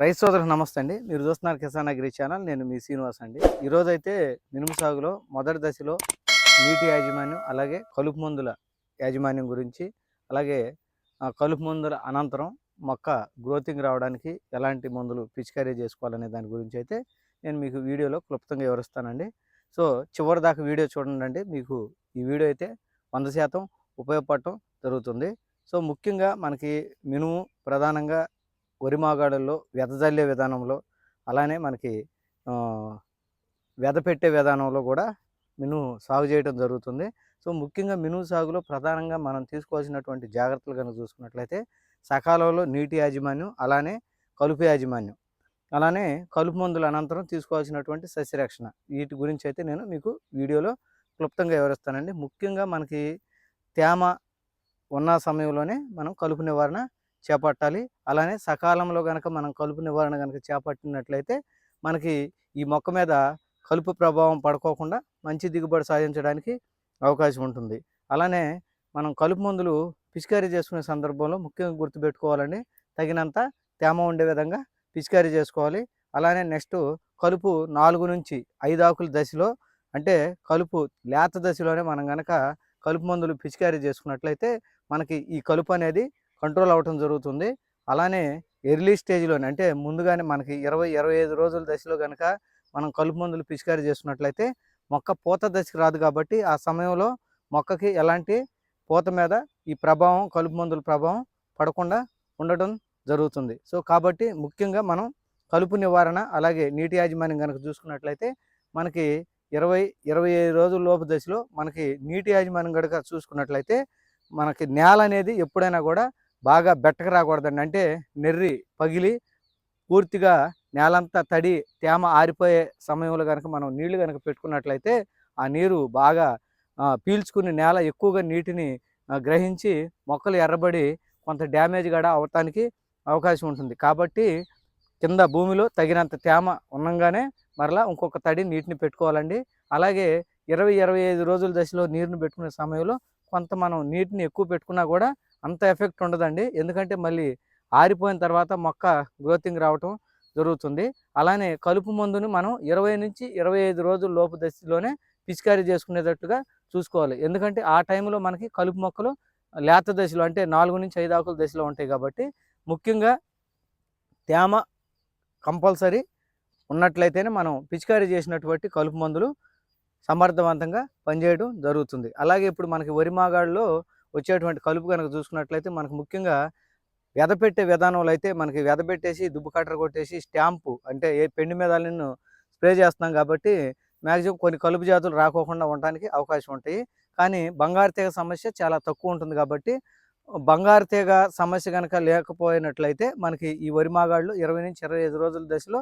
రైతు సోదరులకు నమస్తే అండి. మీరు చూస్తున్నారు కిసాన్ అగ్రి ఛానల్. నేను మీ శ్రీనివాస్ అండి. ఈరోజు అయితే మినుము సాగులో మొదటి దశలో నీటి యాజమాన్యం అలాగే కలుపు మందుల యాజమాన్యం గురించి అలాగే కలుపు మందుల అనంతరం మొక్క గ్రోతింగ్ రావడానికి ఎలాంటి మందులు పిచికారీ చేసుకోవాలనే దాని గురించి అయితే నేను మీకు వీడియోలో క్లుప్తంగా వివరిస్తానండి. సో చివరి దాకా వీడియో చూడండి అండి మీకు ఈ వీడియో అయితే వంద శాతం ఉపయోగపడటం జరుగుతుంది. సో ముఖ్యంగా మనకి మినుము ప్రధానంగా వరి మాగాడల్లో వెదజల్లే విధానంలో అలానే మనకి వెద పెట్టే విధానంలో కూడా మినుము సాగు చేయడం జరుగుతుంది. సో ముఖ్యంగా మినుము సాగులో ప్రధానంగా మనం తీసుకోవాల్సినటువంటి జాగ్రత్తలు కనుక చూసుకున్నట్లయితే సకాలంలో నీటి యాజమాన్యం అలానే కలుపు యాజమాన్యం. అలానే కలుపు మందుల అనంతరం తీసుకోవాల్సినటువంటి సస్యరక్షణ. వీటి గురించి అయితే నేను మీకు వీడియోలో క్లుప్తంగా వివరిస్తానండి. ముఖ్యంగా మనకి తేమ ఉన్న సమయంలోనే మనం కలుపు నివారణ చేపట్టాలి. అలానే సకాలంలో కనుక మనం కలుపు నివారణ కనుక చేపట్టినట్లయితే మనకి ఈ మొక్క మీద కలుపు ప్రభావం పడుకోకుండా మంచి దిగుబడి సాధించడానికి అవకాశం ఉంటుంది. అలానే మనం కలుపు మందులు పిచికారీ చేసుకునే సందర్భంలో ముఖ్యంగా గుర్తుపెట్టుకోవాలండి. తగినంత తేమ ఉండే విధంగా పిచికారీ చేసుకోవాలి. అలానే నెక్స్ట్ కలుపు నాలుగు నుంచి ఐదు ఆకుల దశలో అంటే కలుపు లేత దశలోనే మనం కనుక కలుపు మందులు పిచికారీ చేసుకున్నట్లయితే మనకి ఈ కలుపు అనేది కంట్రోల్ అవ్వటం జరుగుతుంది. అలానే ఎర్లీ స్టేజ్లోనే అంటే ముందుగానే మనకి ఇరవై ఇరవై ఐదు రోజుల దశలో కనుక మనం కలుపు మందులు పిచికారీ చేసుకున్నట్లయితే మొక్క పూత దశకి రాదు కాబట్టి ఆ సమయంలో మొక్కకి ఎలాంటి పూత మీద ఈ ప్రభావం కలుపు మందుల ప్రభావం పడకుండా ఉండటం జరుగుతుంది. సో కాబట్టి ముఖ్యంగా మనం కలుపు నివారణ అలాగే నీటి యాజమాన్యం కనుక చూసుకున్నట్లయితే మనకి ఇరవై ఇరవై ఐదు రోజుల లోపు దశలో మనకి నీటి యాజమాన్యం కనుక చూసుకున్నట్లయితే మనకి నేల అనేది ఎప్పుడైనా కూడా బాగా బెట్టకు రాకూడదండి. అంటే నెర్రి పగిలి పూర్తిగా నేలంతా తడి తేమ ఆరిపోయే సమయంలో కనుక మనం నీళ్ళు కనుక పెట్టుకున్నట్లయితే ఆ నీరు బాగా పీల్చుకుని నేల ఎక్కువగా నీటిని గ్రహించి మొక్కలు ఎర్రబడి కొంత డ్యామేజ్ కూడా అవటానికి అవకాశం ఉంటుంది. కాబట్టి కింద భూమిలో తగినంత తేమ ఉండగానే మరలా ఇంకొక తడి నీటిని పెట్టుకోవాలండి. అలాగే ఇరవై ఇరవై ఐదు రోజుల దశలో నీరుని పెట్టుకునే సమయంలో కొంత మనం నీటిని ఎక్కువ పెట్టుకున్నా కూడా అంత ఎఫెక్ట్ ఉండదండి. ఎందుకంటే మళ్ళీ ఆరిపోయిన తర్వాత మొక్క గ్రోతింగ్ రావటం జరుగుతుంది. అలానే కలుపు మందుని మనం ఇరవై నుంచి ఇరవై ఐదు రోజుల లోపు దశలోనే పిచికారీ చేసుకునేటట్టుగా చూసుకోవాలి. ఎందుకంటే ఆ టైంలో మనకి కలుపు మొక్కలు లేత దశలో అంటే నాలుగు నుంచి ఐదు ఆకుల దశలో ఉంటాయి కాబట్టి ముఖ్యంగా తేమ కంపల్సరీ ఉన్నట్లయితేనే మనం పిచికారీ చేసినటువంటి కలుపు మందులు సమర్థవంతంగా పనిచేయడం జరుగుతుంది. అలాగే ఇప్పుడు మనకి వరి మాగాడులో వచ్చేటువంటి కలుపు కనుక చూసుకున్నట్లయితే మనకు ముఖ్యంగా వెదపెట్టే విధానంలో అయితే మనకి వెదపెట్టేసి దుబ్బు కట్టర కొట్టేసి స్టాంపు అంటే ఏ పెండి మీద స్ప్రే చేస్తున్నాం కాబట్టి మ్యాక్సిమం కొన్ని కలుపు జాతులు రాకోకుండా ఉండడానికి అవకాశం ఉంటాయి. కానీ బంగారు తీగ సమస్య చాలా తక్కువ ఉంటుంది కాబట్టి బంగారు తీగ సమస్య కనుక లేకపోయినట్లయితే మనకి ఈ వరి మాగాళ్ళు ఇరవై నుంచి ఇరవై ఐదు రోజుల దశలో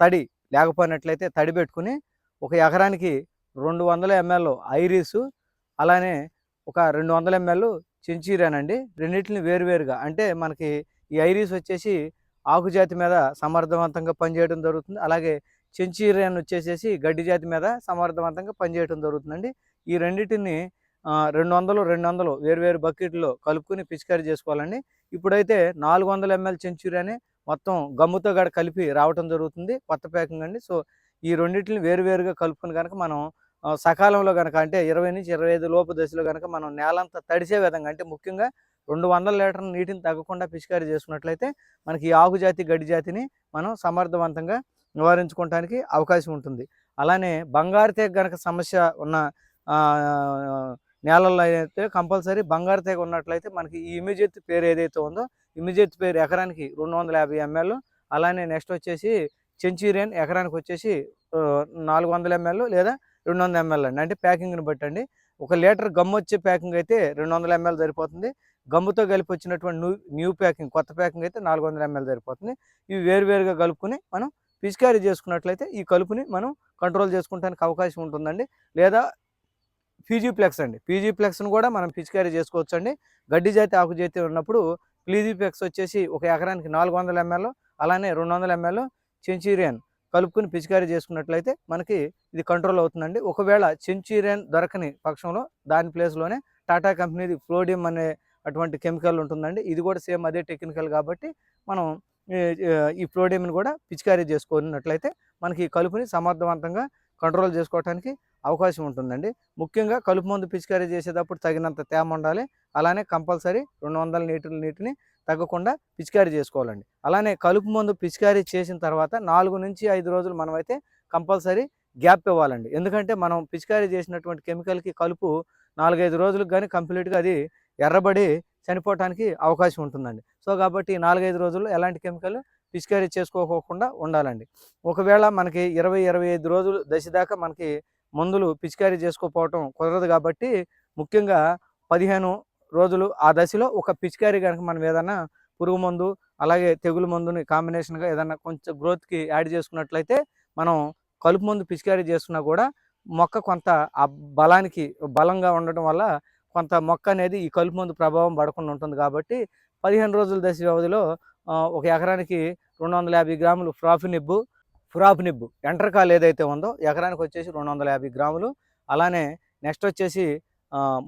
తడి లేకపోయినట్లయితే తడి పెట్టుకుని ఒక ఎకరానికి రెండు వందల ఎంఎల్ ఐరిస్ అలానే ఒక రెండు వందల ఎంఎల్ చెంచీరానండి. రెండింటిని వేరువేరుగా. అంటే మనకి ఈ ఐరిస్ వచ్చేసి ఆకుజాతి మీద సమర్థవంతంగా పనిచేయడం జరుగుతుంది. అలాగే చెంచీరియన్ వచ్చేసేసి గడ్డి జాతి మీద సమర్థవంతంగా పనిచేయడం జరుగుతుందండి. ఈ రెండింటిని రెండు వందలు రెండు వందలు వేరువేరు బకెట్లో కలుపుకుని పిచికారీ చేసుకోవాలండి. ఇప్పుడైతే నాలుగు వందల ఎంఎల్ చెంచూరియాని మొత్తం గమ్ముతో గడ కలిపి రావటం జరుగుతుంది. కొత్త ప్యాకింగ్ అండి. సో ఈ రెండింటిని వేరువేరుగా కలుపుకుని కనుక మనం సకాలంలో కనుక అంటే ఇరవై నుంచి ఇరవై ఐదు లోపు దశలో కనుక మనం నేలంతా తడిసే విధంగా అంటే ముఖ్యంగా రెండు వందల లీటర్ల నీటిని తగ్గకుండా పిచికారీ చేసుకున్నట్లయితే మనకి ఈ ఆకు జాతి గడ్డి జాతిని మనం సమర్థవంతంగా నివారించుకోవడానికి అవకాశం ఉంటుంది. అలానే బంగారు తేగ గనక సమస్య ఉన్న నేలల్లో అయితే కంపల్సరీ బంగారు తేగ ఉన్నట్లయితే మనకి ఈ ఇమీడియట్ పేరు ఏదైతే ఉందో ఇమీడియట్ పేరు ఎకరానికి రెండు వందల యాభై ఎంఎల్ అలానే నెక్స్ట్ వచ్చేసి చెంచూరియన్ ఎకరానికి వచ్చేసి నాలుగు వందల ఎంఎల్ లేదా రెండు వందల ఎంఎల్ అండి. అంటే ప్యాకింగ్ని బట్టి అండి. ఒక లీటర్ గమ్ వచ్చే ప్యాకింగ్ అయితే రెండు వందల ఎంఎల్ సరిపోతుంది. గమ్ముతో కలిపి వచ్చినటువంటి న్యూ న్యూ ప్యాకింగ్ కొత్త ప్యాకింగ్ అయితే నాలుగు వందల ఎంఎల్ సరిపోతుంది. ఇవి వేరువేరుగా కలుపుకొని మనం పిచికారీ చేసుకున్నట్లయితే ఈ కలుపుని మనం కంట్రోల్ చేసుకోవడానికి అవకాశం ఉంటుందండి. లేదా పీజీ ప్లెక్స్ అండి. పీజీ ప్లెక్స్ను కూడా మనం పిచికారీ చేసుకోవచ్చు అండి గడ్డి జాతి ఆకు జాతి ఉన్నప్పుడు ప్లీజీ ప్లెక్స్ వచ్చేసి ఒక ఎకరానికి నాలుగు వందల ఎంఎల్ అలానే రెండు వందల ఎంఎల్ సెంచూరియన్ కలుపుకుని పిచికారీ చేసుకున్నట్లయితే మనకి ఇది కంట్రోల్ అవుతుందండి. ఒకవేళ సెంచూరియన్ దొరకని పక్షంలో దాని ప్లేస్లోనే టాటా కంపెనీది ఫ్లోడియం అనే అటువంటి కెమికల్ ఉంటుందండి. ఇది కూడా సేమ్ అదే టెక్నికల్ కాబట్టి మనం ఈ- ఫ్లోడియంని కూడా పిచికారీ చేసుకున్నట్లయితే మనకి ఈ కలుపుని సమర్థవంతంగా కంట్రోల్ చేసుకోవడానికి అవకాశం ఉంటుందండి. ముఖ్యంగా కలుపు మందు పిచికారీ చేసేటప్పుడు తగినంత తేమ ఉండాలి. అలానే కంపల్సరీ రెండు వందల లీటర్ల నీటిని తగ్గకుండా పిచికారీ చేసుకోవాలండి. అలానే కలుపు మందు పిచికారీ చేసిన తర్వాత నాలుగు నుంచి ఐదు రోజులు మనమైతే కంపల్సరీ గ్యాప్ ఇవ్వాలండి. ఎందుకంటే మనం పిచికారీ చేసినటువంటి కెమికల్కి కలుపు నాలుగైదు రోజులకు కానీ కంప్లీట్గా అది ఎర్రబడి చనిపోవటానికి అవకాశం ఉంటుందండి. సో కాబట్టి నాలుగైదు రోజులు ఎలాంటి కెమికల్ పిచికారీ చేసుకోకోకుండా ఉండాలండి. ఒకవేళ మనకి ఇరవై ఇరవై ఐదు రోజులు దశ దాకా మనకి మందులు పిచికారీ చేసుకోకపోవటం కుదరదు కాబట్టి ముఖ్యంగా పదిహేను రోజులు ఆ దశలో ఒక పిచికారి కనుక మనం ఏదైనా పురుగు మందు అలాగే తెగులు మందుని కాంబినేషన్గా ఏదైనా కొంచెం గ్రోత్కి యాడ్ చేసుకున్నట్లయితే మనం కలుపు మందు పిచికారీ చేసుకున్నా కూడా మొక్క కొంత ఆ బలానికి బలంగా ఉండటం వల్ల కొంత మొక్క అనేది ఈ కలుపు మందు ప్రభావం పడకుండా ఉంటుంది కాబట్టి పదిహేను రోజుల దశ వ్యవధిలో ఒక ఎకరానికి రెండు వందల యాభై గ్రాములు ఫ్రాఫినిబ్బు ఫ్రాఫినిబ్బు ఎంటర్కాల్ ఏదైతే ఉందో ఎకరానికి వచ్చేసి రెండు వందల యాభై గ్రాములు. అలానే నెక్స్ట్ వచ్చేసి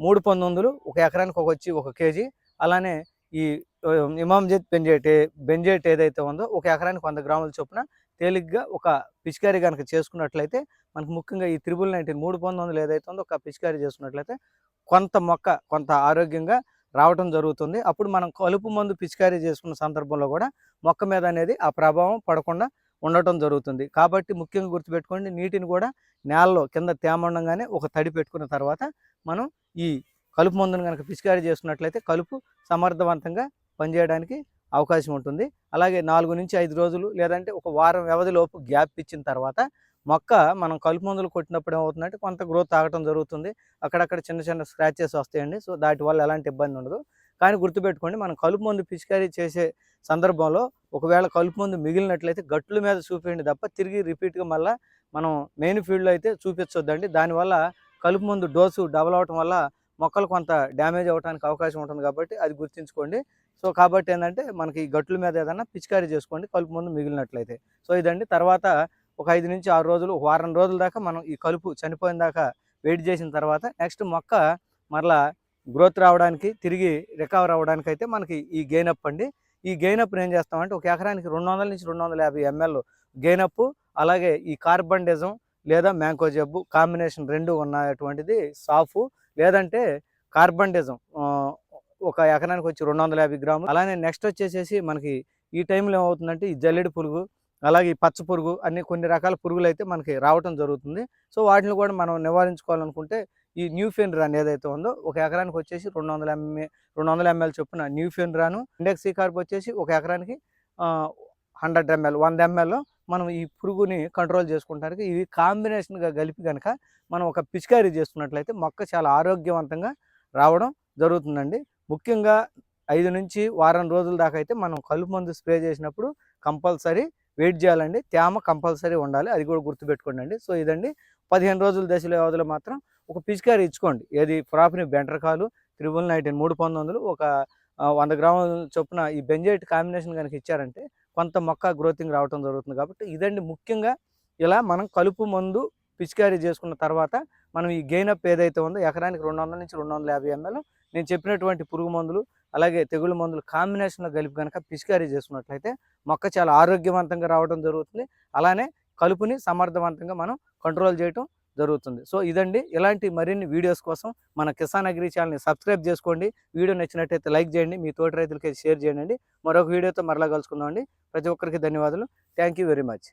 మూడు పంతొమ్మిదిలు ఒక ఎకరానికి ఒక వచ్చి ఒక కేజీ. అలానే ఈ ఆ, ఇమాంజెత్ బెంజేట్ బెంజేట్ ఏదైతే ఉందో ఒక ఎకరానికి వంద గ్రాముల చొప్పున తేలిగ్గా ఒక పిచికారీ కనుక చేసుకున్నట్లయితే మనకు ముఖ్యంగా ఈ త్రిబుల్ నైన్టీన్ మూడు పంతొమ్మిది ఏదైతే ఉందో ఒక పిచికారీ చేసుకున్నట్లయితే కొంత మొక్క కొంత ఆరోగ్యంగా రావటం జరుగుతుంది. అప్పుడు మనం కలుపు మందు పిచికారీ చేసుకున్న సందర్భంలో కూడా మొక్క మీద అనేది ఆ ప్రభావం పడకుండా ఉండటం జరుగుతుంది. కాబట్టి ముఖ్యంగా గుర్తుపెట్టుకోండి నీటిని కూడా నేలలో కింద తేమ ఉండగానే ఒక తడి పెట్టుకున్న తర్వాత మనం ఈ కలుపు మందును కనుక పిచికారీ చేసుకున్నట్లయితే కలుపు సమర్థవంతంగా పనిచేయడానికి అవకాశం ఉంటుంది. అలాగే నాలుగు నుంచి ఐదు రోజులు లేదంటే ఒక వారం వ్యవధిలోపు గ్యాప్ ఇచ్చిన తర్వాత మొక్క మనం కలుపు మందులు కొట్టినప్పుడు ఏమవుతుందంటే కొంత గ్రోత్ ఆగటం జరుగుతుంది. అక్కడక్కడ చిన్న చిన్న స్క్రాచెస్ వస్తాయండి. సో దాటి వల్ల ఎలాంటి ఇబ్బంది ఉండదు. కానీ గుర్తుపెట్టుకోండి మనం కలుపు మందు పిచికారీ చేసే సందర్భంలో ఒకవేళ కలుపు మందు మిగిలినట్లయితే గట్లు మీద చూపించండి తప్ప తిరిగి రిపీట్గా మళ్ళీ మనం మెయిన్ ఫీల్డ్లో అయితే చూపించొద్దండి. దానివల్ల కలుపు మందు డోసు డబల్ అవటం వల్ల మొక్కలు కొంత డ్యామేజ్ అవడానికి అవకాశం ఉంటుంది కాబట్టి అది గుర్తుంచుకోండి. సో కాబట్టి ఏంటంటే మనకి ఈ గట్ల మీద ఏదైనా పిచికారీ చేసుకోండి కలుపు మందు మిగిలినట్లయితే. సో ఇదండి. తర్వాత ఒక ఐదు నుంచి ఆరు రోజులు వారం రోజుల దాకా మనం ఈ కలుపు చనిపోయిన దాకా వెయిట్ చేసిన తర్వాత నెక్స్ట్ మొక్క మరలా గ్రోత్ రావడానికి తిరిగి రికవర్ అవ్వడానికి అయితే మనకి ఈ గెయినప్ అండి. ఈ గెయినప్ ఏం చేస్తామంటే ఒక ఎకరానికి రెండు వందల నుంచి రెండు వందల యాభై ఎంఎల్ గెయినప్ అలాగే ఈ కార్బన్ డిజం లేదా మ్యాంకో జబ్బు కాంబినేషన్ రెండు ఉన్నటువంటిది సాఫ్ లేదంటే కార్బన్ డిజం ఒక ఎకరానికి వచ్చి రెండు వందల యాభై గ్రాములు. అలానే నెక్స్ట్ వచ్చేసేసి మనకి ఈ టైంలో ఏమవుతుందంటే ఈ జల్లెడి పురుగు అలాగే ఈ పచ్చ పురుగు అన్ని కొన్ని రకాల పురుగులు అయితే మనకి రావటం జరుగుతుంది. సో వాటిని కూడా మనం నివారించుకోవాలనుకుంటే ఈ న్యూ రాన్ ఏదైతే ఉందో ఒక ఎకరానికి వచ్చేసి రెండు వందల ఎంఏ రెండు వందల ఎంఎల్ చొప్పున న్యూ రాను ఇండెక్స్ కార్బ్ వచ్చేసి ఒక ఎకరానికి హండ్రెడ్ ఎంఎల్ వంద ఎంఎల్ మనం ఈ పురుగుని కంట్రోల్ చేసుకుంటానికి ఇవి కాంబినేషన్గా కలిపి కనుక మనం ఒక పిచికారీ చేసుకున్నట్లయితే మొక్క చాలా ఆరోగ్యవంతంగా రావడం జరుగుతుందండి. ముఖ్యంగా ఐదు నుంచి వారం రోజుల దాకా అయితే మనం కలుపు మందు స్ప్రే చేసినప్పుడు కంపల్సరీ వెయిట్ చేయాలండి. తేమ కంపల్సరీ ఉండాలి. అది కూడా గుర్తుపెట్టుకోండి సో ఇదండి పదిహేను రోజుల దశలో వ్యవధిలో మాత్రం ఒక పిచికారీ ఇచ్చుకోండి. ఏది ఫ్రాప్ని బెంటర్కాలు త్రిబుల్ నైన్టీన్ మూడు పంతొమ్మిదిలు ఒక వంద గ్రాముల చొప్పున ఈ బెంజైట్ కాంబినేషన్ కనుక ఇచ్చారంటే కొంత మొక్క గ్రోతింగ్ రావటం జరుగుతుంది కాబట్టి ఇదండి ముఖ్యంగా ఇలా మనం కలుపు మందు పిచికారీ చేసుకున్న తర్వాత మనం ఈ గెయినప్ ఏదైతే ఉందో ఎకరానికి రెండు వందల నుంచి రెండు వందల యాభై ఎంఎల్ నేను చెప్పినటువంటి పురుగు మందులు అలాగే తెగులు మందులు కాంబినేషన్లో కలిపి కనుక పిచికారీ చేసుకున్నట్లయితే మొక్క చాలా ఆరోగ్యవంతంగా రావడం జరుగుతుంది. అలానే కలుపుని సమర్థవంతంగా మనం కంట్రోల్ చేయటం జరుగుతుంది. సో ఇదండి. ఇలాంటి మరిన్ని వీడియోస్ కోసం మన కిసాన్ అగ్రి ఛానల్ని సబ్స్క్రైబ్ చేసుకోండి. వీడియో నచ్చినట్టయితే లైక్ చేయండి. మీ తోటి రైతులకి షేర్ చేయండి. మరొక వీడియోతో మరలా కలుసుకుందామండి. ప్రతి ఒక్కరికి ధన్యవాదాలు. Thank you very much.